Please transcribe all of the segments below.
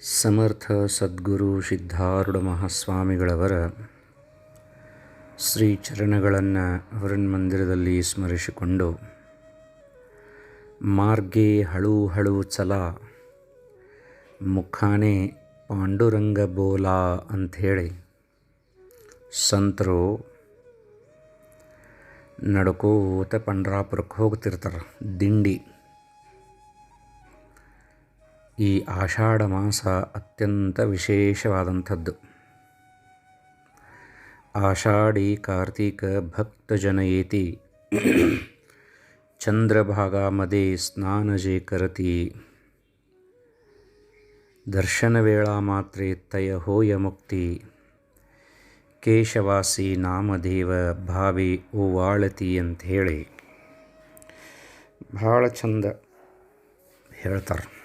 ಸಮರ್ಥ ಸದ್ಗುರು ಸಿದ್ಧಾರೂಢ ಮಹಾಸ್ವಾಮಿಗಳವರ ಶ್ರೀ ಚರಣಗಳನ್ನು ಮಂದಿರದಲ್ಲಿ ಸ್ಮರಿಸಿಕೊಂಡು, ಮಾರ್ಗೆ ಹಳು ಹಳು ಚಲ ಮುಖಾನೆ ಪಾಂಡುರಂಗ ಬೋಲ ಅಂಥೇಳಿ ಸಂತರು ನಡ್ಕೋತ ಪಂಡ್ರಾಪುರಕ್ಕೆ ಹೋಗ್ತಿರ್ತಾರೆ, ದಿಂಡಿ. ಈ ಆಷಾಢ ಮಾಸ ಅತ್ಯಂತ ವಿಶೇಷವಾದಂಥದ್ದು. ಆಷಾಢಿ ಕಾರ್ತಿಕ ಭಕ್ತಜನಯೇತಿ ಸ್ನಾನ ಸ್ನಾನಜೆ ಕರತಿ. ದರ್ಶನವೇಳಾ ಮಾತ್ರೆ ತಯ ಹೋಯ ಮುಕ್ತಿ. ಕೇಶವಾಸಿ ನಾಮದೇವ ಭಾವಿ ಅಂತ ಹೇಳಿ ಭಾಳ ಚಂದ ಹೇಳ್ತಾರೆ.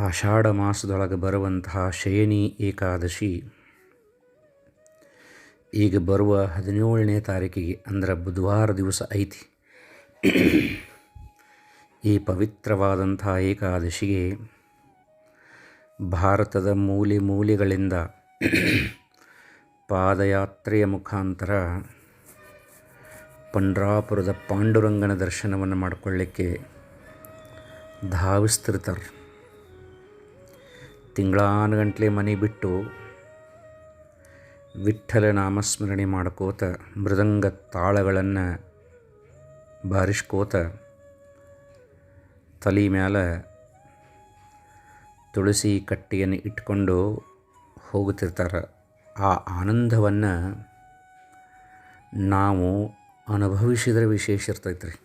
ಆಷಾಢ ಮಾಸದೊಳಗೆ ಬರುವಂತಹ ಶಯನಿ ಏಕಾದಶಿ. ಈಗ ಬರುವ ಹದಿನೇಳನೇ ತಾರೀಕಿಗೆ, ಅಂದರೆ ಬುಧವಾರ ದಿವಸ ಐತಿ. ಈ ಪವಿತ್ರವಾದಂಥ ಏಕಾದಶಿಗೆ ಭಾರತದ ಮೂಲೆ ಮೂಲೆಗಳಿಂದ ಪಾದಯಾತ್ರೆಯ ಮುಖಾಂತರ ಪಂಡ್ರಾಪುರದ ಪಾಂಡುರಂಗನ ದರ್ಶನವನ್ನು ಮಾಡಿಕೊಳ್ಳಿಕ್ಕೆ ಧಾವಿಸ್ತಿರ್ತಾರೆ. ತಿಂಗಳಾನುಗಂಟ್ಲೆ ಮನೆ ಬಿಟ್ಟು ವಿಠ್ಠಲ ನಾಮಸ್ಮರಣೆ ಮಾಡ್ಕೋತ ಮೃದಂಗ ತಾಳಗಳನ್ನು ಬಾರಿಸ್ಕೋತ ತಲೆ ಮ್ಯಾಲ ತುಳಸಿ ಕಟ್ಟಿಯನ್ನು ಇಟ್ಕೊಂಡು ಹೋಗುತ್ತಿರ್ತಾರೆ. ಆ ಆನಂದವನ್ನು ನಾವು ಅನುಭವಿಸಿದರೆ ವಿಶೇಷ ಇರ್ತೈತೆ ರೀ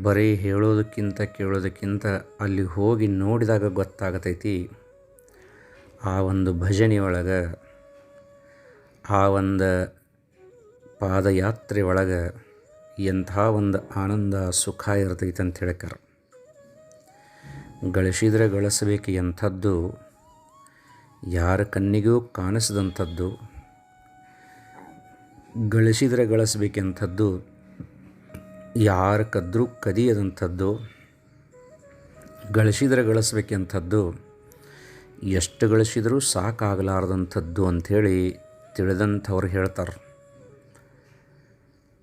ಬರೀ ಹೇಳೋದಕ್ಕಿಂತ ಕೇಳೋದಕ್ಕಿಂತ ಅಲ್ಲಿ ಹೋಗಿ ನೋಡಿದಾಗ ಗೊತ್ತಾಗತೈತಿ, ಆ ಒಂದು ಭಜನೆಯೊಳಗೆ, ಆ ಒಂದು ಪಾದಯಾತ್ರೆ ಒಳಗೆ ಎಂಥ ಒಂದು ಆನಂದ ಸುಖ ಇರ್ತೈತೆ ಅಂತ ಹೇಳ್ಕಾರ ಗಳಿಸಿದರೆ ಗಳಿಸಬೇಕು ಎಂಥದ್ದು, ಯಾರ ಕಣ್ಣಿಗೂ ಕಾಣಿಸಿದಂಥದ್ದು, ಗಳಿಸಿದರೆ ಗಳಿಸ್ಬೇಕೆಂಥದ್ದು ಯಾರ ಕದ್ರೂ ಕದಿಯದಂಥದ್ದು, ಗಳಿಸಿದರೆ ಗಳಿಸ್ಬೇಕೆಂಥದ್ದು, ಎಷ್ಟು ಗಳಿಸಿದರೂ ಸಾಕಾಗಲಾರ್ದಂಥದ್ದು ಅಂಥೇಳಿ ತಿಳಿದಂಥವ್ರು ಹೇಳ್ತಾರೆ.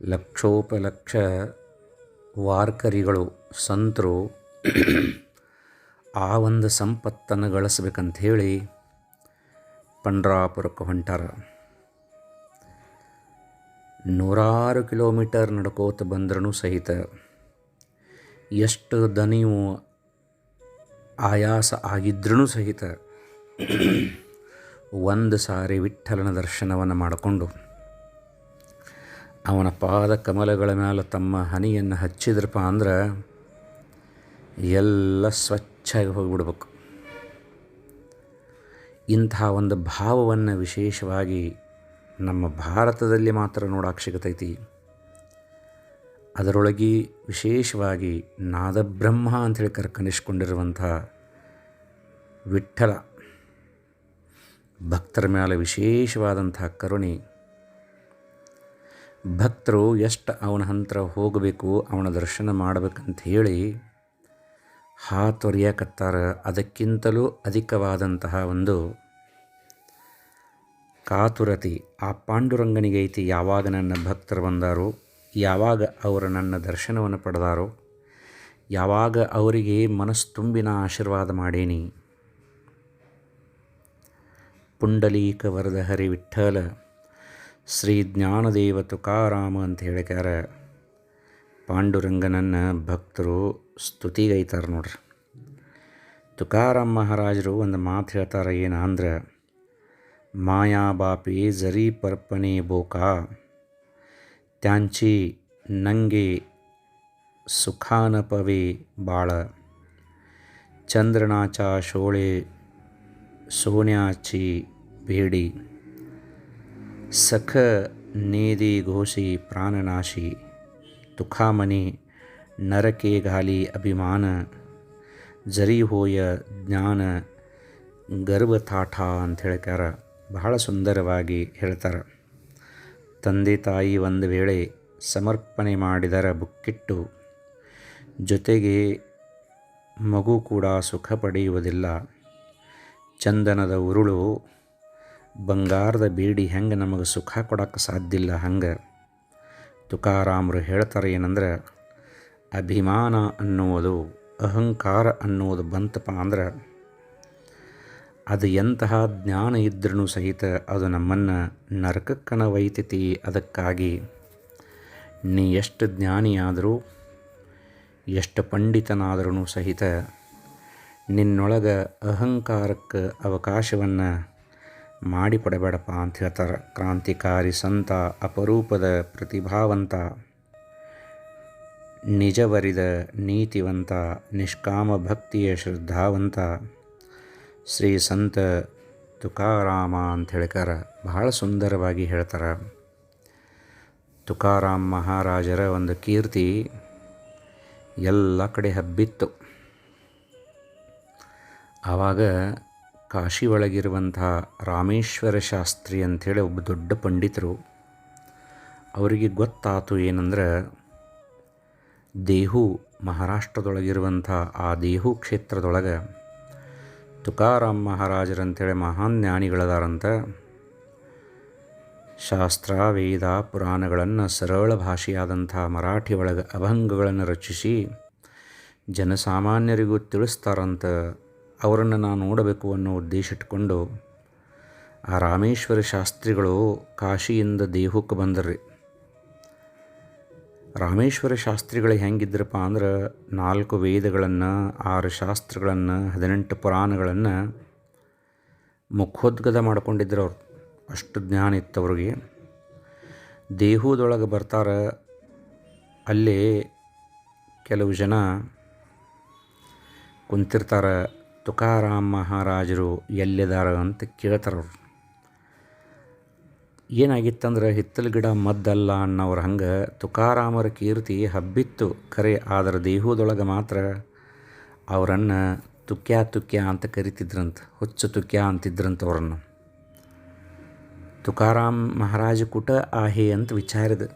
ಲಕ್ಷೋಪಲಕ್ಷ ವಾರ್ಕರಿಗಳು, ಸಂತರು, ಆ ಒಂದು ಸಂಪತ್ತನ್ನು ಗಳಿಸ್ಬೇಕಂಥೇಳಿ ಪಂಡ್ರಾಪುರಕ್ಕೆ ಹೊಂಟಾರ. ನೂರಾರು ಕಿಲೋಮೀಟರ್ ನಡ್ಕೋತ ಬಂದ್ರೂ ಸಹಿತ ಎಷ್ಟು ದನಿಯು ಆಯಾಸ ಆಗಿದ್ರೂ ಸಹಿತ ಒಂದು ಸಾರಿ ವಿಠಲನ ದರ್ಶನವನ್ನು ಮಾಡಿಕೊಂಡು ಅವನ ಪಾದ ಕಮಲಗಳ ಮೇಲೆ ತಮ್ಮ ಹನಿಯನ್ನು ಹಚ್ಚಿದ್ರಪ್ಪ ಅಂದ್ರೆ ಎಲ್ಲ ಸ್ವಚ್ಛಾಗಿ ಹೋಗಿಬಿಡ್ಬೇಕು. ಇಂತಹ ಒಂದು ಭಾವವನ್ನು ವಿಶೇಷವಾಗಿ ನಮ್ಮ ಭಾರತದಲ್ಲಿ ಮಾತ್ರ ನೋಡೋಕೆ ಸಿಗತೈತಿ. ಅದರೊಳಗೆ ವಿಶೇಷವಾಗಿ ನಾದಬ್ರಹ್ಮ ಅಂಥೇಳಿ ಕರ್ಕನಿಸ್ಕೊಂಡಿರುವಂಥ ವಿಠಲ ಭಕ್ತರ ಮೇಲೆ ವಿಶೇಷವಾದಂಥ ಕರುಣೆ. ಭಕ್ತರು ಎಷ್ಟು ಅವನ ಹಂತರ ಹೋಗಬೇಕು, ಅವನ ದರ್ಶನ ಮಾಡಬೇಕಂತ ಹೇಳಿ ಹಾತೊರೆಯಕತ್ತಾರ. ಅದಕ್ಕಿಂತಲೂ ಅಧಿಕವಾದಂತಹ ಒಂದು ಕಾತುರತಿ, ಆ ಪಾಂಡುರಂಗನಿಗೆ ಐತಿ ಯಾವಾಗ ನನ್ನ ಭಕ್ತರು ಬಂದಾರೋ, ಯಾವಾಗ ಅವರು ನನ್ನ ದರ್ಶನವನ್ನು ಪಡೆದಾರೋ, ಯಾವಾಗ ಅವರಿಗೆ ಮನಸ್ಸು ತುಂಬಿನ ಆಶೀರ್ವಾದ ಮಾಡೇನಿ. ಪುಂಡಲೀಕ ವರದ ಹರಿ ವಿಠ್ಠಲ, ಶ್ರೀ ಜ್ಞಾನದೇವ ತುಕಾರಾಮ ಅಂತ ಹೇಳಿಕಾರ ಪಾಂಡುರಂಗನನ್ನು ಭಕ್ತರು ಸ್ತುತಿಗೈತಾರೆ ನೋಡ್ರಿ. ತುಕಾರಾಮ್ ಮಹಾರಾಜರು ಒಂದು ಮಾತು ಹೇಳ್ತಾರೆ ಏನು ಅಂದ್ರೆ माया बापे जरी परपणे बोका। त्यांचे नंगे सुखान पवे बाळ। चंद्रनाचा शोळे सोन्याची भेडी। सख नेदी घोषी प्राणनाशी। तुखामनी नरके घाली अभिमान। जरी होय ज्ञान गर्भथाठा अंथेळकर ಬಹಳ ಸುಂದರವಾಗಿ ಹೇಳ್ತಾರೆ. ತಂದೆ ತಾಯಿ ಒಂದು ವೇಳೆ ಸಮರ್ಪಣೆ ಮಾಡಿದರ ಬುಕ್ಕಿಟ್ಟು ಜೊತೆಗೆ ಮಗು ಕೂಡ ಸುಖ ಪಡೆಯುವುದಿಲ್ಲ. ಚಂದನದ ಉರುಳು, ಬಂಗಾರದ ಬೀಡಿ ಹೆಂಗೆ ನಮಗೆ ಸುಖ ಕೊಡೋಕ್ಕೆ ಇಲ್ಲ ಹಂಗೆ? ತುಕಾರಾಮರು ಹೇಳ್ತಾರೆ ಏನಂದ್ರೆ, ಅಭಿಮಾನ ಅನ್ನುವುದು, ಅಹಂಕಾರ ಅನ್ನುವುದು ಬಂತಪ್ಪ ಅಂದ್ರೆ ಅದು ಎಂತಹ ಜ್ಞಾನ ಇದ್ರೂ ಸಹಿತ ಅದು ನಮ್ಮನ್ನು ನರಕಕ್ಕನ ವೈತಿತಿ. ಅದಕ್ಕಾಗಿ ನೀ ಎಷ್ಟು ಜ್ಞಾನಿಯಾದರೂ, ಎಷ್ಟು ಪಂಡಿತನಾದ್ರೂ ಸಹಿತ ನಿನ್ನೊಳಗೆ ಅಹಂಕಾರಕ್ಕೆ ಅವಕಾಶವನ್ನು ಮಾಡಿ ಪಡಬೇಡಪ್ಪ ಅಂತ ಹೇಳ್ತಾರೆ ಕ್ರಾಂತಿಕಾರಿ ಸಂತ, ಅಪರೂಪದ ಪ್ರತಿಭಾವಂತ, ನಿಜವರಿದ ನೀತಿವಂತ, ನಿಷ್ಕಾಮ ಭಕ್ತಿಯ ಶ್ರದ್ಧಾವಂತ. ಶ್ರೀ ಸಂತ ತುಕಾರಾಮ ಅಂತ ಹೇಳ್ಕಾರ ಬಹಳ ಸುಂದರವಾಗಿ ಹೇಳ್ತಾರೆ. ತುಕಾರಾಮ್ ಮಹಾರಾಜರ ಒಂದು ಕೀರ್ತಿ ಎಲ್ಲ ಕಡೆ ಹಬ್ಬಿತ್ತು. ಆವಾಗ ಕಾಶಿ ಒಳಗಿರುವಂಥ ರಾಮೇಶ್ವರ ಶಾಸ್ತ್ರಿ ಅಂಥೇಳಿ ಒಬ್ಬ ದೊಡ್ಡ ಪಂಡಿತರು, ಅವರಿಗೆ ಗೊತ್ತಾತು ಏನಂದ್ರೆ, ದೇಹು ಮಹಾರಾಷ್ಟ್ರದೊಳಗಿರುವಂಥ ಆ ದೇಹು ಕ್ಷೇತ್ರದೊಳಗೆ ತುಕಾರಾಮ್ ಮಹಾರಾಜರಂತೇಳಿ ಮಹಾನ್ ಜ್ಞಾನಿಗಳದಾರಂತ ಶಾಸ್ತ್ರ, ವೇದ, ಪುರಾಣಗಳನ್ನು ಸರಳ ಭಾಷೆಯಾದಂಥ ಮರಾಠಿ ಒಳಗೆ ಅಭಂಗಗಳನ್ನು ರಚಿಸಿ ಜನಸಾಮಾನ್ಯರಿಗೂ ತಿಳಿಸ್ತಾರಂತ ಅವರನ್ನು ನಾನು ನೋಡಬೇಕು ಅನ್ನೋ ಉದ್ದೇಶ ಇಟ್ಕೊಂಡು ಆ ರಾಮೇಶ್ವರ ಶಾಸ್ತ್ರಿಗಳು ಕಾಶಿಯಿಂದ ದೇಹಕ್ಕೆ ಬಂದರ್ರಿ. ರಾಮೇಶ್ವರ ಶಾಸ್ತ್ರಿಗಳು ಹೆಂಗಿದ್ರಪ್ಪ ಅಂದ್ರೆ ನಾಲ್ಕು ವೇದಗಳನ್ನು, ಆರು ಶಾಸ್ತ್ರಗಳನ್ನು, ಹದಿನೆಂಟು ಪುರಾಣಗಳನ್ನು ಮುಖೋದ್ಗತ ಮಾಡ್ಕೊಂಡಿದ್ರು ಅವ್ರು. ಅಷ್ಟು ಜ್ಞಾನ ಇತ್ತು ಅವ್ರಿಗೆ. ದೇಹದೊಳಗೆ ಬರ್ತಾರೆ, ಅಲ್ಲಿ ಕೆಲವು ಜನ ಕುಂತಿರ್ತಾರೆ, ತುಕಾರಾಮ್ ಮಹಾರಾಜರು ಎಲ್ಲಿದ್ದಾರೆ ಅಂತ ಕೇಳ್ತಾರೆ ಏನಾಗಿತ್ತಂದ್ರೆ ಹಿತ್ತಲ ಗಿಡ ಮದ್ದಲ್ಲ ಅನ್ನೋರು ಹಂಗೆ ತುಕಾರಾಮರ ಕೀರ್ತಿ ಹಬ್ಬಿತ್ತು ಖರೆ ಆದರೆ ದೇಹದೊಳಗೆ ಮಾತ್ರ ಅವರನ್ನು ತುಕ್ಯ ತುಕ್ಯ ಅಂತ ಕರಿತಿದ್ರಂತ ಹುಚ್ಚು ತುಕ್ಯ ಅಂತಿದ್ರಂತ ಅವರನ್ನು ತುಕಾರಾಮ್ ಮಹಾರಾಜ ಕುಟ ಆಹೆ ಅಂತ ವಿಚಾರಿದ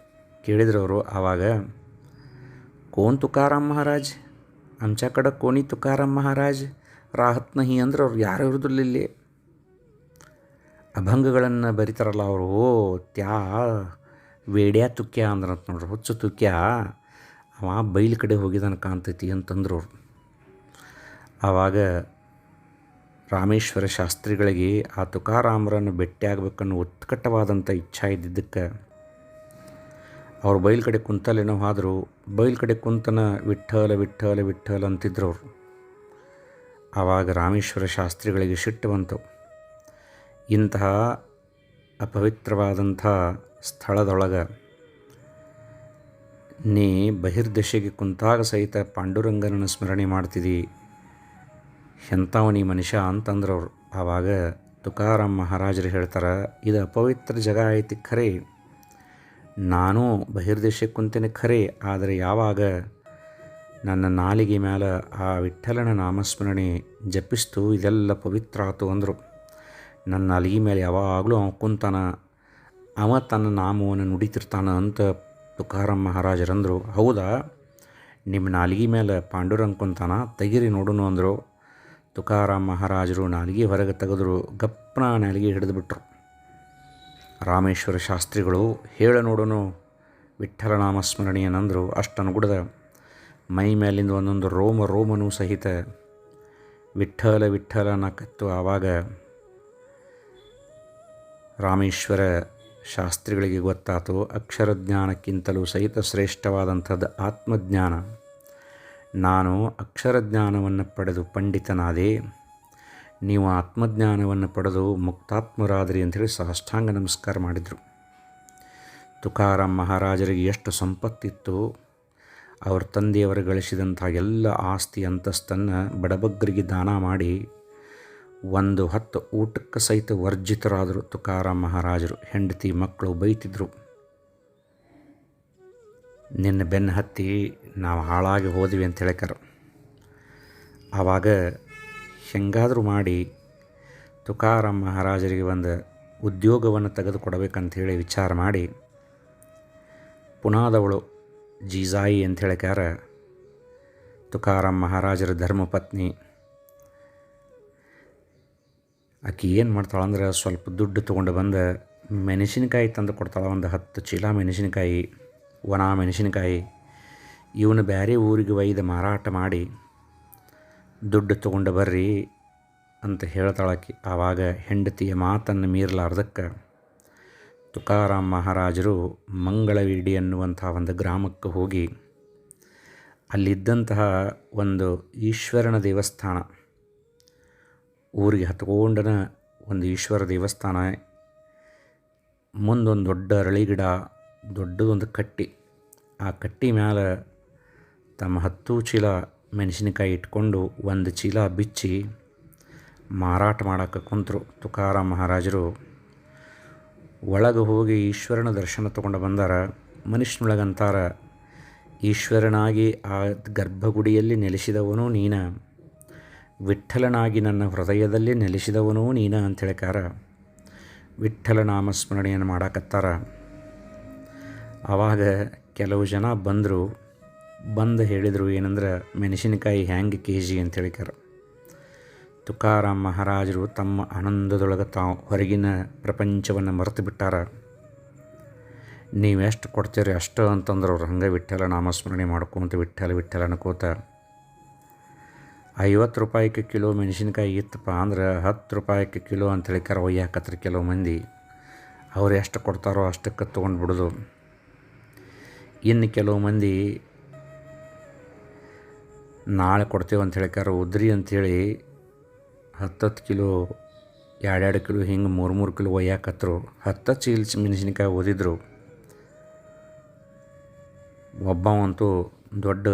ಕೇಳಿದ್ರು ಅವರು ಆವಾಗ ಕೋನ್ ತುಕಾರಾಮ್ ಮಹಾರಾಜ್ आमच्याकडं कोणी तुकाराम महाराज ರಾಹತ್ ನಹಿ ಅಂದ್ರೆ ಅವ್ರು ಯಾರು ಇರೋದಿಲ್ಲ ಇಲ್ಲಿ ಅಭಂಗಗಳನ್ನು ಬರಿತಾರಲ್ಲ ಅವರು, ತ್ಯಾ ವೇಡ್ಯಾ ತುಕ್ಯ ಅಂದ್ರಂತ ನೋಡ್ರಿ. ಹುಚ್ಚು ತುಕ್ಯ, ಅವ ಬೈಲ್ ಕಡೆ ಹೋಗಿದನ ಕಾಣ್ತೈತಿ ಅಂತಂದ್ರು ಅವರು. ಆವಾಗ ರಾಮೇಶ್ವರ ಶಾಸ್ತ್ರಿಗಳಿಗೆ ಆ ತುಕಾರಾಮರನ್ನು ಭೇಟಿಯಾಗಬೇಕನ್ನೋ ಉತ್ಕಟವಾದಂಥ ಇಚ್ಛಾ ಇದ್ದಿದ್ದಕ್ಕೆ ಅವ್ರು ಬೈಲ್ ಕಡೆ ಕುಂತಲ್ಲೇನೋ ಆದರೂ ಬೈಲ್ ಕಡೆ ಕುಂತನ ವಿಠ್ಠಲ ವಿಠ್ಠಲ ವಿಠ್ಠಲ ಅಂತಿದ್ರು ಅವರು. ಆವಾಗ ರಾಮೇಶ್ವರ ಶಾಸ್ತ್ರಿಗಳಿಗೆ ಸಿಟ್ಟು ಬಂತು. ಇಂತಹ ಅಪವಿತ್ರವಾದಂಥ ಸ್ಥಳದೊಳಗೆ ನೀ ಬಹಿರ್ದಶೆಗೆ ಕುಂತಾಗ ಸಹಿತ ಪಾಂಡುರಂಗನನ್ನು ಸ್ಮರಣೆ ಮಾಡ್ತಿದ್ದಿ ಎಂಥವನಿ ಮನುಷ್ಯ ಅಂತಂದ್ರೆ ಅವರು ಆವಾಗ ತುಕಾರಾಮ್ ಮಹಾರಾಜರು ಹೇಳ್ತಾರೆ, ಇದು ಅಪವಿತ್ರ ಜಗ ಐತಿ ಖರೆ. ನಾನು ಬಹಿರ್ದೇಶಕ್ಕೆ ಕುಂತೇನೆ ಖರೆ, ಆದರೆ ಯಾವಾಗ ನನ್ನ ನಾಲಿಗೆ ಮೇಲೆ ಆ ವಿಠಲನ ನಾಮಸ್ಮರಣೆ ಜಪಿಸ್ತು, ಇದೆಲ್ಲ ಪವಿತ್ರ ಆತು ಅಂದರು. ನನ್ನ ನಾಲಿಗೆ ಮೇಲೆ ಯಾವಾಗಲೂ ಅವ ಕುಂತಾನ, ಅವ ತನ್ನ ನಾಮವನ್ನು ನುಡಿತಿರ್ತಾನ ಅಂತ ತುಕಾರಾಮ್ ಮಹಾರಾಜರಂದರು. ಹೌದಾ? ನಿಮ್ಮ ನಾಲಿಗೆ ಮೇಲೆ ಪಾಂಡುರಂಗ್ ಕುಂತಾನ? ತೆಗಿರಿ ನೋಡುನು ಅಂದರು. ತುಕಾರಾಮ್ ಮಹಾರಾಜರು ನಾಲಿಗೆ ಹೊರಗೆ ತೆಗೆದ್ರು. ಗಪ್ಪನ ನಾಲಿಗೆ ಹಿಡಿದುಬಿಟ್ರು. ರಾಮೇಶ್ವರ ಶಾಸ್ತ್ರಿಗಳು, ಹೇಳ ನೋಡೋನು. ವಿಠ್ಠಲ ನಾಮಸ್ಮರಣೆಯನ್ನಂದರು ಅಷ್ಟು ಗುಡದ ಮೈ ಮೇಲಿಂದ ಒಂದೊಂದು ರೋಮ ರೋಮನೂ ಸಹಿತ ವಿಠ್ಠಲ ವಿಠ್ಠಲ ಅನ್ನಕತ್ತು ಆವಾಗ ರಾಮೇಶ್ವರ ಶಾಸ್ತ್ರಿಗಳಿಗೆ ಗೊತ್ತಾತು ಅಕ್ಷರ ಜ್ಞಾನಕ್ಕಿಂತಲೂ ಸಹಿತ ಶ್ರೇಷ್ಠವಾದಂಥದ್ದು ಆತ್ಮಜ್ಞಾನ. ನಾನು ಅಕ್ಷರ ಜ್ಞಾನವನ್ನು ಪಡೆದು ಪಂಡಿತನಾದೆ. ನೀವು ಆತ್ಮಜ್ಞಾನವನ್ನು ಪಡೆದು ಮುಕ್ತಾತ್ಮರಾದ್ರಿ ಅಂಥೇಳಿ ಸಾಷ್ಟಾಂಗ ನಮಸ್ಕಾರ ಮಾಡಿದರು. ತುಕಾರಾಮ್ ಮಹಾರಾಜರಿಗೆ ಎಷ್ಟು ಸಂಪತ್ತಿತ್ತು. ಅವ್ರ ತಂದೆಯವರು ಗಳಿಸಿದಂಥ ಎಲ್ಲ ಆಸ್ತಿ, ಅಂತಸ್ತನ್ನು ಬಡಬಗ್ಗರಿಗೆ ದಾನ ಮಾಡಿ ಒಂದು ಹತ್ತು ಊಟಕ್ಕೆ ಸಹಿತ ವರ್ಜಿತರಾದರು ತುಕಾರಾಮ್ ಮಹಾರಾಜರು. ಹೆಂಡತಿ ಮಕ್ಕಳು ಬೈತಿದ್ರು. ನಿನ್ನ ಬೆನ್ನು ಹತ್ತಿ ನಾವು ಹಾಳಾಗಿ ಹೋದ್ವಿ ಅಂತ ಹೇಳ್ಕರ ಆವಾಗ ಹೆಂಗಾದರೂ ಮಾಡಿ ತುಕಾರಾಮ್ ಮಹಾರಾಜರಿಗೆ ಒಂದು ಉದ್ಯೋಗವನ್ನು ತೆಗೆದುಕೊಡಬೇಕಂತ ಹೇಳಿ ವಿಚಾರ ಮಾಡಿ ಪುನಾದವಳು ಜೀಜಾಯಿ ಅಂತ ಹೇಳ್ಕ್ಯಾರ ತುಕಾರಾಮ್ ಮಹಾರಾಜರ ಧರ್ಮಪತ್ನಿ ಆಕೆ ಏನು ಮಾಡ್ತಾಳಂದ್ರೆ ಸ್ವಲ್ಪ ದುಡ್ಡು ತೊಗೊಂಡು ಬಂದು ಮೆಣಸಿನಕಾಯಿ ತಂದು ಕೊಡ್ತಾಳೆ. ಒಂದು ಹತ್ತು ಚೀಲ ಮೆಣಸಿನಕಾಯಿ, ಒಣ ಮೆಣಸಿನಕಾಯಿ, ಇವನು ಬೇರೆ ಊರಿಗೆ ಒಯ್ದು ಮಾರಾಟ ಮಾಡಿ ದುಡ್ಡು ತೊಗೊಂಡು ಬರ್ರಿ ಅಂತ ಹೇಳ್ತಾಳಾಕಿ ಆವಾಗ ಹೆಂಡತಿಯ ಮಾತನ್ನು ಮೀರಲಾರ್ದಕ್ಕೆ, ತುಕಾರಾಮ್ ಮಹಾರಾಜರು ಮಂಗಳವೀಡಿ ಅನ್ನುವಂಥ ಒಂದು ಗ್ರಾಮಕ್ಕೆ ಹೋಗಿ ಅಲ್ಲಿದ್ದಂತಹ ಒಂದು ಈಶ್ವರನ ದೇವಸ್ಥಾನ ಊರಿಗೆ ಹತ್ಕೊಂಡನ ಒಂದು ಈಶ್ವರ ದೇವಸ್ಥಾನ. ಮುಂದೊಂದು ದೊಡ್ಡ ಅರಳಿ ಗಿಡ, ದೊಡ್ಡದೊಂದು ಕಟ್ಟಿ. ಆ ಕಟ್ಟಿ ಮ್ಯಾಲೆ ತಮ್ಮ ಹತ್ತು ಚೀಲ ಮೆಣಸಿನಕಾಯಿ ಇಟ್ಕೊಂಡು ಒಂದು ಚೀಲ ಬಿಚ್ಚಿ ಮಾರಾಟ ಮಾಡೋಕ್ಕೆ ಕುಂತರು ತುಕಾರಾಮ್ ಮಹಾರಾಜರು. ಒಳಗೆ ಹೋಗಿ ಈಶ್ವರನ ದರ್ಶನ ತಗೊಂಡು ಬಂದಾರ. ಮನುಷ್ಯನೊಳಗಂತಾರ, ಈಶ್ವರನಾಗಿ ಆ ಗರ್ಭಗುಡಿಯಲ್ಲಿ ನೆಲೆಸಿದವನು ನೀನ. ವಿಠ್ಠಲನಾಗಿ ನನ್ನ ಹೃದಯದಲ್ಲಿ ನೆಲೆಸಿದವನೂ ನೀನ ಅಂತ ಹೇಳ್ಕಾರ ವಿಠ್ಠಲ ನಾಮಸ್ಮರಣೆಯನ್ನು ಮಾಡಾಕತ್ತಾರ. ಆವಾಗ ಕೆಲವು ಜನ ಬಂದರು, ಬಂದು ಹೇಳಿದರು ಏನಂದ್ರೆ, ಮೆಣಸಿನಕಾಯಿ ಹ್ಯಾಂಗೆ ಕೆ ಜಿ ಅಂತ ಹೇಳಿಕಾರ ತುಕಾರಾಮ್ ಮಹಾರಾಜರು ತಮ್ಮ ಆನಂದದೊಳಗೆ ತಾವು ಹೊರಗಿನ ಪ್ರಪಂಚವನ್ನು ಮರೆತು ಬಿಟ್ಟಾರ. ನೀವೆಷ್ಟು ಕೊಡ್ತೀರಿ ಅಷ್ಟು ಅಂತಂದ್ರೆ ಅವ್ರು ಹಂಗೆ ವಿಠ್ಠಲ ನಾಮಸ್ಮರಣೆ ಮಾಡ್ಕೊಂತ ವಿಠ್ಠಲ ವಿಠ್ಠಲ ಅನ್ಕೋತ ಐವತ್ತು ರೂಪಾಯಿಗೆ ಕಿಲೋ ಮೆಣಸಿನ್ಕಾಯಿ ಇತ್ತಪ್ಪ ಅಂದ್ರೆ ಹತ್ತು ರೂಪಾಯಿಗೆ ಕಿಲೋ ಅಂತ ಹೇಳಿಕಾರ ಒಯ್ಯಾಕತ್ರಿ ಕೆಲವು ಮಂದಿ? ಅವ್ರು ಎಷ್ಟು ಕೊಡ್ತಾರೋ ಅಷ್ಟಕ್ಕೆ ತೊಗೊಂಡು ಬಿಡೋದು. ಇನ್ನು ಕೆಲವು ಮಂದಿ, ನಾಳೆ ಕೊಡ್ತೇವೆ ಅಂತ ಹೇಳಿಕಾರ ಉದ್ರಿ ಅಂಥೇಳಿ ಹತ್ತತ್ತು ಕಿಲೋ, ಎರಡೆರಡು ಕಿಲೋ ಹಿಂಗೆ ಮೂರು ಮೂರು ಕಿಲೋ ಒಯ್ಯಾಕತ್ರು. ಹತ್ತು ಚೀಲ ಮೆಣಸಿನ್ಕಾಯಿ ಓದಿದ್ರು. ಒಬ್ಬವಂತೂ ದೊಡ್ಡ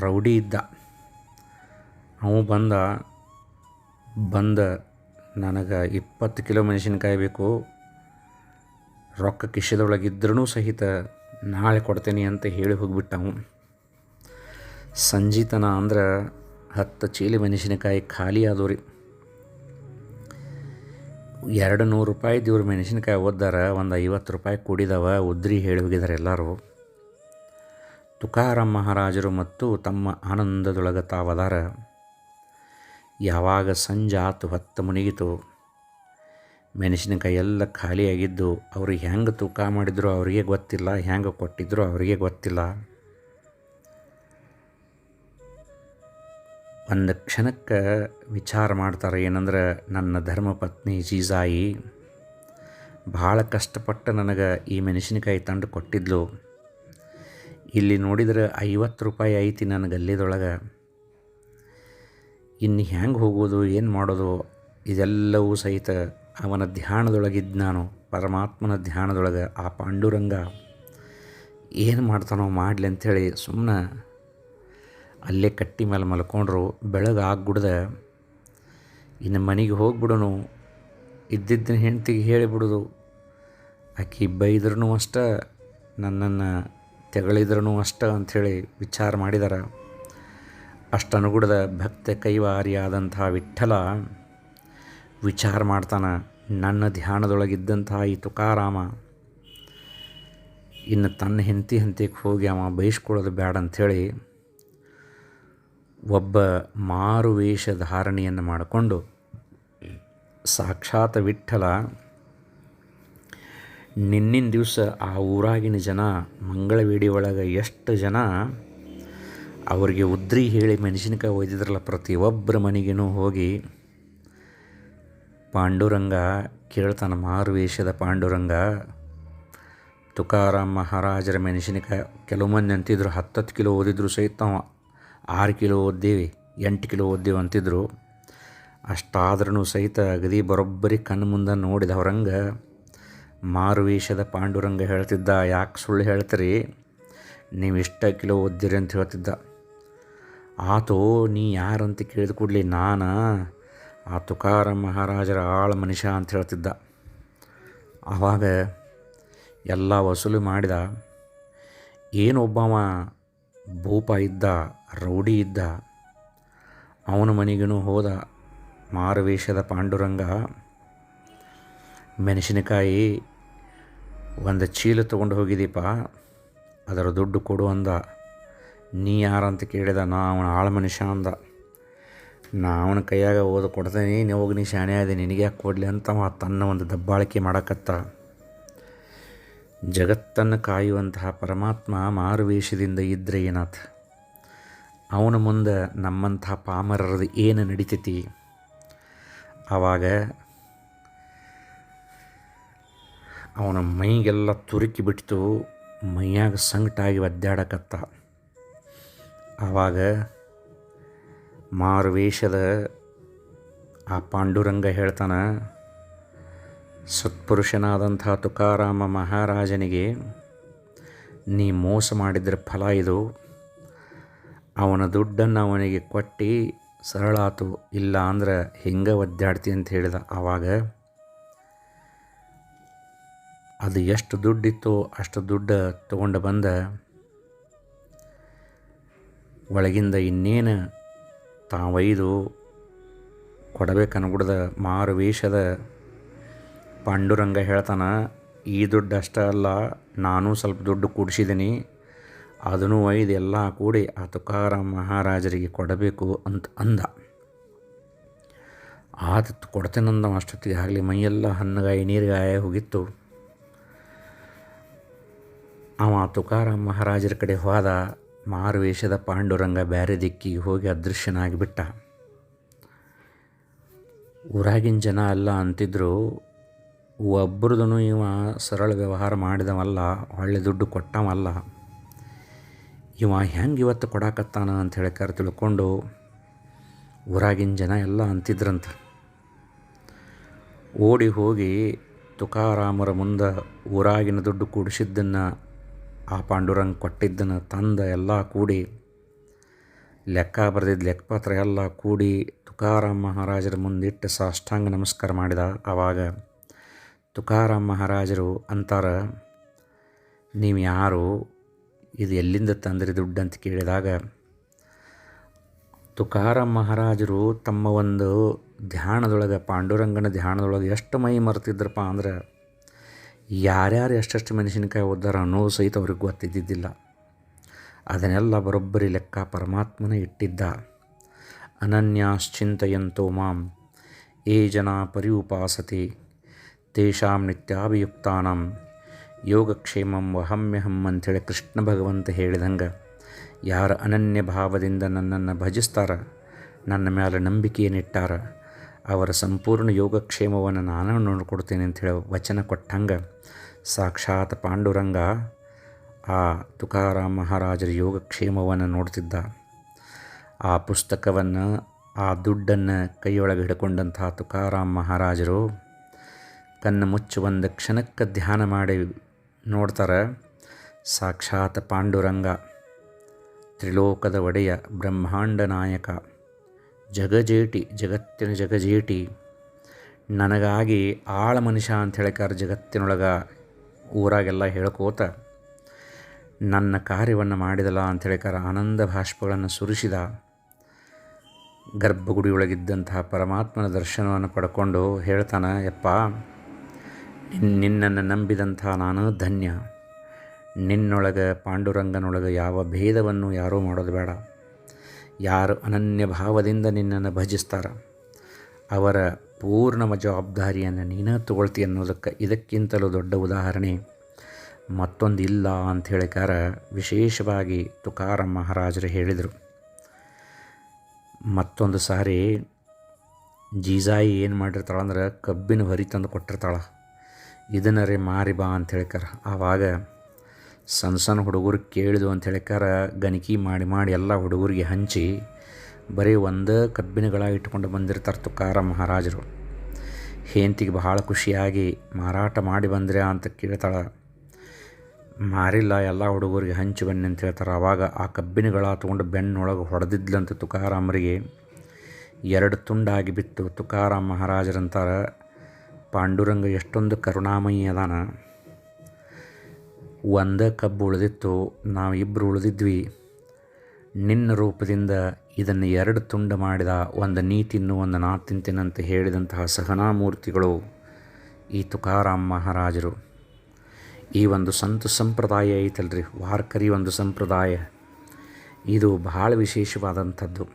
ರೌಡಿ ಇದ್ದ. ಅವ ಬಂದ ಬಂದ ನನಗೆ ಇಪ್ಪತ್ತು ಕಿಲೋ ಮೆಣಸಿನ್ಕಾಯಿ ಬೇಕು. ರೊಕ್ಕ ಕಿಶದೊಳಗಿದ್ರೂ ಸಹಿತ ನಾಳೆ ಕೊಡ್ತೇನೆ ಅಂತ ಹೇಳಿ ಹೋಗಿಬಿಟ್ಟ ಅವನು ಸಂಜೀತನ ಅಂದ್ರೆ ಹತ್ತು ಚೀಲಿ ಮೆಣಸಿನಕಾಯಿ ಖಾಲಿ ಆದವು ರೀ. ಎರಡು ನೂರು ರೂಪಾಯಿ ದೇವ್ರ ಮೆಣಸಿನಕಾಯಿ ಓದ್ದಾರ, ಒಂದು ಐವತ್ತು ರೂಪಾಯಿ ಕುಡಿದವ, ಉದ್ರಿ ಹೇಳಿ ಹೋಗಿದ್ದಾರೆ ಎಲ್ಲರೂ. ತುಕಾರಾಮ್ ಮಹಾರಾಜರು ಮತ್ತು ತಮ್ಮ ಆನಂದದೊಳಗೆ ತಾವದಾರ. ಯಾವಾಗ ಸಂಜೆ ಆತು ಹೊತ್ತು ಮುನಿಗಿತು. ಮೆಣಸಿನಕಾಯಿ ಎಲ್ಲ ಖಾಲಿಯಾಗಿದ್ದು ಅವರು ಹೆಂಗೆ ತೂಕ ಮಾಡಿದ್ರು ಅವರಿಗೆ ಗೊತ್ತಿಲ್ಲ, ಹೆಂಗೆ ಕೊಟ್ಟಿದ್ರು ಅವರಿಗೆ ಗೊತ್ತಿಲ್ಲ. ಒಂದು ಕ್ಷಣಕ್ಕೆ ವಿಚಾರ ಮಾಡ್ತಾರೆ, ಏನಂದ್ರೆ ನನ್ನ ಧರ್ಮಪತ್ನಿ ಜೀಜಾಯಿ ಭಾಳ ಕಷ್ಟಪಟ್ಟು ನನಗೆ ಈ ಮೆಣಸಿನಕಾಯಿ ತಂದು ಕೊಟ್ಟಿದ್ಲು. ಇಲ್ಲಿ ನೋಡಿದ್ರೆ ಐವತ್ತು ರೂಪಾಯಿ ಐತಿ ನನ್ನ ಗಲ್ಲಿದೊಳಗೆ ಇನ್ನು ಹೆಂಗೆ ಹೋಗೋದು, ಏನು ಮಾಡೋದು, ಇದೆಲ್ಲವೂ ಸಹಿತ ಅವನ ಧ್ಯಾನದೊಳಗಿದ್ದು ನಾನು, ಪರಮಾತ್ಮನ ಧ್ಯಾನದೊಳಗೆ ಆ ಪಾಂಡುರಂಗ. ಏನು ಮಾಡ್ತಾನೋ ಮಾಡಲಿ ಅಂಥೇಳಿ ಸುಮ್ಮನೆ ಅಲ್ಲೇ ಕಟ್ಟಿ ಮೇಲೆ ಮಲ್ಕೊಂಡ್ರು ಬೆಳಗ್ಗೆ ಆಗ್ಬಿಡ್ದೆ. ಇನ್ನು ಮನೆಗೆ ಹೋಗ್ಬಿಡೋನು ಇದ್ದಿದ್ದನ್ನ ಹೆಂಡ್ತಿಗೆ ಹೇಳಿಬಿಡೋದು. ಆಕೆ ಬೈದ್ರೂ ಅಷ್ಟ, ನನ್ನನ್ನು ತೆಗಳಿದ್ರೂ ಅಷ್ಟ ಅಂಥೇಳಿ ವಿಚಾರ ಮಾಡಿದಾರ. ಅಷ್ಟು ಅನುಗುಣದ ಭಕ್ತ ಕೈವಾರಿಯಾದಂಥ ವಿಠ್ಠಲ ವಿಚಾರ ಮಾಡ್ತಾನೆ, ನನ್ನ ಧ್ಯಾನದೊಳಗಿದ್ದಂಥ ಈ ತುಕಾರಾಮ, ಇನ್ನು ತನ್ನ ಹೆಂತಿ ಹಂತಿಗೆ ಹೋಗಿ ಅವ ಬಯಸ್ಕೊಳ್ಳೋದು ಬೇಡ ಅಂಥೇಳಿ ಒಬ್ಬ ಮಾರು ವೇಷ ಧಾರಣೆಯನ್ನು ಮಾಡಿಕೊಂಡು ಸಾಕ್ಷಾತ್ ವಿಠ್ಠಲ, ನಿನ್ನಿನ ದಿವಸ ಆ ಊರಾಗಿನ ಜನ ಮಂಗಳವೇಡಿ ಒಳಗೆ ಎಷ್ಟು ಜನ ಅವರಿಗೆ ಉದ್ರಿ ಹೇಳಿ ಮೆಣಸಿನಕಾಯಿ ಒಯ್ದಿದ್ರಲ್ಲ ಪ್ರತಿಯೊಬ್ಬರ ಮನೆಗೇನೂ ಹೋಗಿ ಪಾಂಡುರಂಗ ಕೇಳ್ತಾನೆ ಮಾರುವೇಷದ ಪಾಂಡುರಂಗ. ತುಕಾರಾಮ್ ಮಹಾರಾಜರ ಮೆಣಸಿನಕಾಯಿ ಕೆಲವು ಮಂದಿ ಅಂತಿದ್ರು, ಹತ್ತತ್ತು ಕಿಲೋ ಓದಿದ್ರು ಸಹಿತ ಆರು ಕಿಲೋ ಓದ್ದೀವಿ, ಎಂಟು ಕಿಲೋ ಓದ್ದೇವೆ ಅಂತಿದ್ರು. ಅಷ್ಟಾದ್ರೂ ಸಹಿತ ಅಗದಿ ಬರೋಬ್ಬರಿ ಕಣ್ಣು ಮುಂದೆ ನೋಡಿದ ಹೊರಂಗೆ ಮಾರುವೇಷದ ಪಾಂಡುರಂಗ ಹೇಳ್ತಿದ್ದ, ಯಾಕೆ ಸುಳ್ಳು ಹೇಳ್ತೀರಿ? ನೀವು ಇಷ್ಟ ಕಿಲೋ ಓದ್ದಿರಿ ಅಂತ ಹೇಳ್ತಿದ್ದ. ಆತೋ, ನೀ ಯಾರಂತ ಕೇಳಿದ ಕೂಡಲಿ ನಾನು? ಆ ತುಕಾರ ಮಹಾರಾಜರ ಆಳ ಮನುಷ್ಯ ಅಂತ ಹೇಳ್ತಿದ್ದ. ಆವಾಗ ಎಲ್ಲ ವಸೂಲಿ ಮಾಡಿದ ಏನೊಬ್ಬವ ಭೂಪ ಇದ್ದ, ರೌಡಿ ಇದ್ದ, ಅವನ ಮನೆಗೂ ಹೋದ ಮಾರುವೇಷದ ಪಾಂಡುರಂಗ. ಮೆಣಸಿನಕಾಯಿ ಒಂದು ಚೀಲ ತೊಗೊಂಡು ಹೋಗಿದ್ದೀಪ ಅದರ ದುಡ್ಡು ಕೊಡು ಅಂದ. ನೀ ಯಾರಂತ ಕೇಳಿದ, ನಾ ಅವನ ಆಳ ಮನುಷ್ಯ ಅಂದ. ನಾ ಅವನ ಕೈಯಾಗ ಓದು ಕೊಡ್ತೇನೆ, ನೀ ಹೋಗಿ ನೀ ಶಾಣೆ ಆದಿ, ನಿನಗೆ ಯಾಕೆ ಕೊಡಲಿ ಅಂತ ಅವ ತನ್ನ ಒಂದು ದಬ್ಬಾಳಿಕೆ ಮಾಡಕತ್ತ. ಜಗತ್ತನ್ನು ಕಾಯುವಂತಹ ಪರಮಾತ್ಮ ಮಾರುವೇಷದಿಂದ ಇದ್ದರೆ ಏನಾತ? ಅವನ ಮುಂದೆ ನಮ್ಮಂಥ ಪಾಮರರದು ಏನು ನಡಿತೈತಿ? ಆವಾಗ ಅವನ ಮೈಗೆಲ್ಲ ತುರುಕಿ ಬಿಟ್ಟಿತು ಮೈಯಾಗ ಸಂಕಟಾಗಿ ಒದ್ದಾಡಕತ್ತ. ಆವಾಗ ಮಾರುವೇಷದ ಆ ಪಾಂಡುರಂಗ ಹೇಳ್ತಾನೆ, ಸತ್ಪುರುಷನಾದಂಥ ತುಕಾರಾಮ ಮಹಾರಾಜನಿಗೆ ನೀ ಮೋಸ ಮಾಡಿದ್ರ ಫಲ ಇದು. ಅವನ ದುಡ್ಡನ್ನು ಅವನಿಗೆ ಕೊಟ್ಟು ಸರಳಾತು, ಇಲ್ಲ ಅಂದ್ರೆ ಹಿಂಗೆ ಒದ್ದಾಡ್ತಿ ಅಂತ ಹೇಳಿದ ಆವಾಗ ಅದು ಎಷ್ಟು ದುಡ್ಡಿತ್ತೋ ಅಷ್ಟು ದುಡ್ಡು ತೊಗೊಂಡು ಬಂದ ಒಳಗಿಂದ ಇನ್ನೇನು ತಾವೈದು ಕೊಡಬೇಕನ್ಗುಡ್ದ ಮಾರು ವೇಷದ ಪಾಂಡುರಂಗ ಹೇಳ್ತಾನ, ಈ ದುಡ್ಡು ಅಷ್ಟೇ ಅಲ್ಲ, ನಾನು ಸ್ವಲ್ಪ ದುಡ್ಡು ಕೂಡಿಸಿದ್ದೀನಿ ಅದನ್ನು ಒಯ್ದು ಎಲ್ಲ ಕೂಡಿ ಆ ತುಕಾರಾಮ್ ಮಹಾರಾಜರಿಗೆ ಕೊಡಬೇಕು ಅಂತ ಅಂದ. ಆತ ಕೊಡ್ತೇನಂದ ಅಷ್ಟೊತ್ತಿಗೆ, ಆಗಲಿ ಮೈಯೆಲ್ಲ ಹಣ್ಣುಗಾಯಿ ನೀರುಗಾಯ ಹೋಗಿತ್ತು. ಅವ ತುಕಾರಾಮ್ ಮಹಾರಾಜರ ಕಡೆ ಹೋದ ಮಾರುವೇಷದ ಪಾಂಡುರಂಗ ಬ್ಯಾರೆ ದಿಕ್ಕಿಗೆ ಹೋಗಿ ಅದೃಶ್ಯನಾಗಿಬಿಟ್ಟ ಊರಾಗಿನ ಜನ ಅಲ್ಲ ಅಂತಿದ್ರು ಒಬ್ಬರದೂ ಇವ ಸರಳ ವ್ಯವಹಾರ ಮಾಡಿದವಲ್ಲ, ಒಳ್ಳೆ ದುಡ್ಡು ಕೊಟ್ಟವಲ್ಲ. ಇವ ಹೆಂಗೆ ಇವತ್ತು ಕೊಡಾಕತ್ತಾನ ಅಂತ ಹೇಳಿಕಾರ ತಿಳ್ಕೊಂಡು ಊರಾಗಿನ ಜನ ಎಲ್ಲ ಅಂತಿದ್ರಂತ. ಓಡಿ ಹೋಗಿ ತುಕಾರಾಮರ ಮುಂದೆ ಊರಾಗಿನ ದುಡ್ಡು ಕೂಡಿಸಿದ್ದನ್ನು ಆ ಪಾಂಡುರಂಗ ಕೊಟ್ಟಿದ್ದನ್ನು ತಂದ ಎಲ್ಲ ಕೂಡಿ, ಲೆಕ್ಕ ಬರೆದಿದ್ದ ಲೆಕ್ಕಪತ್ರ ಎಲ್ಲ ಕೂಡಿ ತುಕಾರಾಮ್ ಮಹಾರಾಜರ ಮುಂದಿಟ್ಟು ಸಾಷ್ಟಾಂಗ ನಮಸ್ಕಾರ ಮಾಡಿದ. ಆವಾಗ ತುಕಾರಾಮ್ ಮಹಾರಾಜರು ಅಂತಾರ, ನೀವು ಯಾರು? ಇದು ಎಲ್ಲಿಂದ ತಂದ್ರಿ ದುಡ್ಡು? ಅಂತ ಕೇಳಿದಾಗ, ತುಕಾರಾಮ್ ಮಹಾರಾಜರು ತಮ್ಮ ಒಂದು ಧ್ಯಾನದೊಳಗೆ, ಪಾಂಡುರಂಗನ ಧ್ಯಾನದೊಳಗೆ ಎಷ್ಟು ಮೈ ಮರೆತಿದ್ರಪ್ಪ ಅಂದ್ರೆ ಯಾರ್ಯಾರು ಎಷ್ಟೆಷ್ಟು ಮೆಣಸಿನಕಾಯಿ ಓದ್ದಾರ ಅನ್ನೋದು ಸಹಿತ ಅವ್ರಿಗೆ ಗೊತ್ತಿದ್ದಿದ್ದಿಲ್ಲ. ಅದನ್ನೆಲ್ಲ ಬರೋಬ್ಬರಿ ಲೆಕ್ಕ ಪರಮಾತ್ಮನ ಇಟ್ಟಿದ್ದ. ಅನನ್ಯಾಶ್ಚಿಂತೆಯಂತೋ ಮಾಂ, ಏ ಜನ ಪರಿಉಪಾಸತೆ, ತೇಷಾಂ ನಿತ್ಯಾಭಿಯುಕ್ತಾನಂ, ಯೋಗಕ್ಷೇಮಂ ವಹಮ್ಯಹಂ ಅಂಥೇಳಿ ಕೃಷ್ಣ ಭಗವಂತ ಹೇಳಿದಂಗೆ, ಯಾರು ಅನನ್ಯ ಭಾವದಿಂದ ನನ್ನನ್ನು ಭಜಿಸ್ತಾರ, ನನ್ನ ಮೇಲೆ ನಂಬಿಕೆಯನ್ನಿಟ್ಟಾರ ಅವರ ಸಂಪೂರ್ಣ ಯೋಗಕ್ಷೇಮವನ್ನು ನಾನು ನೋಡ್ಕೊಡ್ತೇನೆ ಅಂಥೇಳಿ ವಚನ ಕೊಟ್ಟಂಗೆ ಸಾಕ್ಷಾತ್ ಪಾಂಡುರಂಗ ಆ ತುಕಾರಾಮ್ ಮಹಾರಾಜರ ಯೋಗಕ್ಷೇಮವನ್ನು ನೋಡ್ತಿದ್ದ. ಆ ಪುಸ್ತಕವನ್ನು, ಆ ದುಡ್ಡನ್ನು ಕೈಯೊಳಗೆ ಹಿಡ್ಕೊಂಡಂತಹ ತುಕಾರಾಮ್ ಮಹಾರಾಜರು ಕಣ್ಣು ಮುಚ್ಚು ಒಂದು ಕ್ಷಣಕ್ಕೆ ಧ್ಯಾನ ಮಾಡಿ ನೋಡ್ತಾರೆ, ಸಾಕ್ಷಾತ್ ಪಾಂಡುರಂಗ, ತ್ರಿಲೋಕದ ಒಡೆಯ ಬ್ರಹ್ಮಾಂಡ ನಾಯಕ. ಜಗಜೇಟಿ, ಜಗತ್ತಿನ ಜಗಜೇಟಿ. ನನಗಾಗಿ ಆಳ ಮನುಷ್ಯ ಅಂತ ಹೇಳಿಕಾರ ಜಗತ್ತಿನೊಳಗೆ ಊರಾಗೆಲ್ಲ ಹೇಳ್ಕೋತ, ನನ್ನ ಕಾರ್ಯವನ್ನು ಮಾಡಿದಲ್ಲ ಅಂತ ಹೇಳಿಕಾರ ಆನಂದ ಭಾಷ್ಪಗಳನ್ನು ಸುರಿಸಿದ, ಗರ್ಭಗುಡಿಯೊಳಗಿದ್ದಂತಹ ಪರಮಾತ್ಮನ ದರ್ಶನವನ್ನು ಪಡ್ಕೊಂಡು ಹೇಳ್ತಾನೆ, ಯಪ್ಪ ನಿನ್ನನ್ನು ನಂಬಿದಂಥ ನಾನು ಧನ್ಯ. ನಿನ್ನೊಳಗೆ ಪಾಂಡುರಂಗನೊಳಗೆ ಯಾವ ಭೇದವನ್ನು ಯಾರೂ ಮಾಡೋದು ಬೇಡ. ಯಾರು ಅನನ್ಯ ಭಾವದಿಂದ ನಿನ್ನನ್ನು ಭಜಿಸ್ತಾರ? ಅವರ ಪೂರ್ಣ ಜವಾಬ್ದಾರಿಯನ್ನು ನೀನೇ ತಗೊಳ್ತಿ ಅನ್ನೋದಕ್ಕೆ ಇದಕ್ಕಿಂತಲೂ ದೊಡ್ಡ ಉದಾಹರಣೆ. ಮತ್ತೊಂದಿಲ್ಲ ಅಂತ ಹೇಳಿಕಾರ ವಿಶೇಷವಾಗಿ ತುಕಾರಾಮ್ ಮಹಾರಾಜರು ಹೇಳಿದರು. ಮತ್ತೊಂದು ಸಾರಿ ಜೀಜಾಯಿ ಏನು ಮಾಡಿರ್ತಾಳೆ ಅಂದ್ರೆ ಕಬ್ಬಿನ ಹೊರಿ ತಂದು ಕೊಟ್ಟಿರ್ತಾಳೆ. ಇದನ್ನರೇ ಮಾರಿ ಬಾ ಅಂತ ಹೇಳಿಕಾರ ಆವಾಗ ಸಣ್ಣ ಸಣ್ಣ ಹುಡುಗರು ಕೇಳಿದು ಅಂತ ಹೇಳಿಕಾರ ಗಣಿಕೆ ಮಾಡಿ ಮಾಡಿ ಎಲ್ಲ ಹುಡುಗರಿಗೆ ಹಂಚಿ ಬರೀ ಒಂದು ಕಬ್ಬಿನಗಳ ಇಟ್ಕೊಂಡು ಬಂದಿರ್ತಾರೆ ತುಕಾರ ಮಹಾರಾಜರು. ಹೆಂತಿಗೆ ಬಹಳ ಖುಷಿಯಾಗಿ ಮಾರಾಟ ಮಾಡಿ ಬಂದ್ರೆ ಅಂತ ಕೇಳ್ತಾಳೆ. ಮಾರಿಲ್ಲ, ಎಲ್ಲ ಹುಡುಗರಿಗೆ ಹಂಚಿ ಬನ್ನಿ ಅಂತ ಹೇಳ್ತಾರೆ. ಆವಾಗ ಆ ಕಬ್ಬಿನಗಳ ತೊಗೊಂಡು ಬೆನ್ನೊಳಗೆ ಹೊಡೆದಿದ್ಲಂತ ತುಕಾರಾಮರಿಗೆ. ಎರಡು ತುಂಡಾಗಿ ಬಿತ್ತು ತುಕಾರಾಮ್ ಮಹಾರಾಜರಂತಾರೆ. ಪಾಂಡುರಂಗ ಎಷ್ಟೊಂದು ಕರುಣಾಮಯಿ ಅದಾನ. ಒಂದೇ ಕಬ್ಬು ಉಳಿದಿತ್ತು ನಾವು ಇಬ್ಬರು ಉಳಿದಿದ್ವಿ. ನಿನ್ನ ರೂಪದಿಂದ ಇದನ್ನು ಎರಡು ತುಂಡು ಮಾಡಿದ ಒಂದು ನೀ ತಿನ್ನು ಒಂದು ನಾ ತಿಂತೀನಂತ ಹೇಳಿದಂತಹ ಸಹನಾಮೂರ್ತಿಗಳು ಈ ತುಕಾರಾಮ್ ಮಹಾರಾಜರು. ಈ ಒಂದು ಸಂತ ಸಂಪ್ರದಾಯ ಐತಲ್ರಿ, ವಾರ್ಕರಿ ಒಂದು ಸಂಪ್ರದಾಯ. ಇದು ಬಹಳ ವಿಶೇಷವಾದಂಥದ್ದು.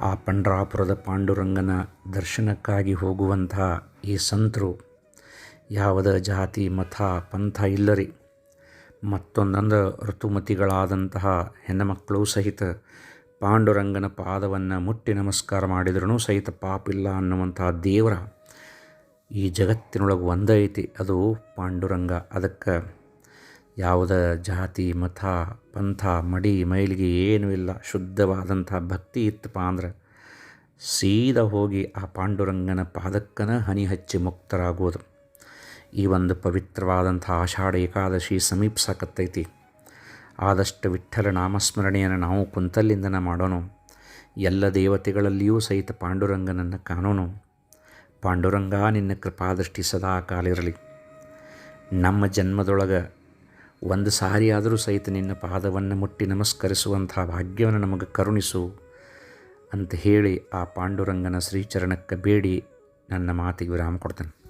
ಆ ಪಂಡ್ರಾಪುರದ ಪಾಂಡುರಂಗನ ದರ್ಶನಕ್ಕಾಗಿ ಹೋಗುವಂತಹ ಈ ಸಂತರು, ಯಾವುದ ಜಾತಿ, ಮತ, ಪಂಥ ಇಲ್ಲರಿ. ಮತ್ತೊಂದಂದ್ರೆ ಋತುಮತಿಗಳಾದಂತಹ ಹೆಣ್ಣುಮಕ್ಕಳು ಸಹಿತ ಪಾಂಡುರಂಗನ ಪಾದವನ್ನು ಮುಟ್ಟಿ ನಮಸ್ಕಾರ ಮಾಡಿದ್ರೂ ಸಹಿತ ಪಾಪಿಲ್ಲ ಅನ್ನುವಂತಹ ದೇವರ ಈ ಜಗತ್ತಿನೊಳಗೆ ಒಂದೇ ಐತಿ, ಅದು ಪಾಂಡುರಂಗ. ಅದಕ್ಕೆ ಯಾವುದೇ ಜಾತಿ, ಮತ, ಪಂಥ, ಮಡಿ, ಮೈಲಿಗೆ ಏನೂ ಇಲ್ಲ. ಶುದ್ಧವಾದಂಥ ಭಕ್ತಿ ಇತ್ತಪ್ಪ ಅಂದ್ರೆ ಸೀದಾ ಹೋಗಿ ಆ ಪಾಂಡುರಂಗನ ಪಾದಕ್ಕನ ಹನಿ ಹಚ್ಚಿ ಮುಕ್ತರಾಗೋದು ಈ ಒಂದು ಪವಿತ್ರವಾದಂಥ ಆಷಾಢ ಏಕಾದಶಿ ಸಮೀಪಿಸಕತ್ತೈತಿ. ಆದಷ್ಟು ವಿಠ್ಠಲ ನಾಮಸ್ಮರಣೆಯನ್ನು ನಾವು ಕುಂತಲ್ಲಿಂದನ ಮಾಡೋಣ ಎಲ್ಲ ದೇವತೆಗಳಲ್ಲಿಯೂ ಸಹಿತ ಪಾಂಡುರಂಗನನ್ನು ಕಾಣೋಣ ಪಾಂಡುರಂಗ, ನಿನ್ನ ಕೃಪಾದೃಷ್ಟಿ ಸದಾ ಕಾಲಿರಲಿ ನಮ್ಮ ಜನ್ಮದೊಳಗೆ ಒಂದು ಸಾರಿಯಾದರೂ ಸಹಿತ ನಿನ್ನ ಪಾದವನ್ನು ಮುಟ್ಟಿ ನಮಸ್ಕರಿಸುವಂಥ ಭಾಗ್ಯವನ್ನು ನಮಗೆ ಕರುಣಿಸು ಅಂತ ಹೇಳಿ ಆ ಪಾಂಡುರಂಗನ ಶ್ರೀಚರಣಕ್ಕೆ ಬೇಡಿ ನನ್ನ ಮಾತಿಗೆ ವಿರಾಮ ಕೊಡ್ತೇನೆ.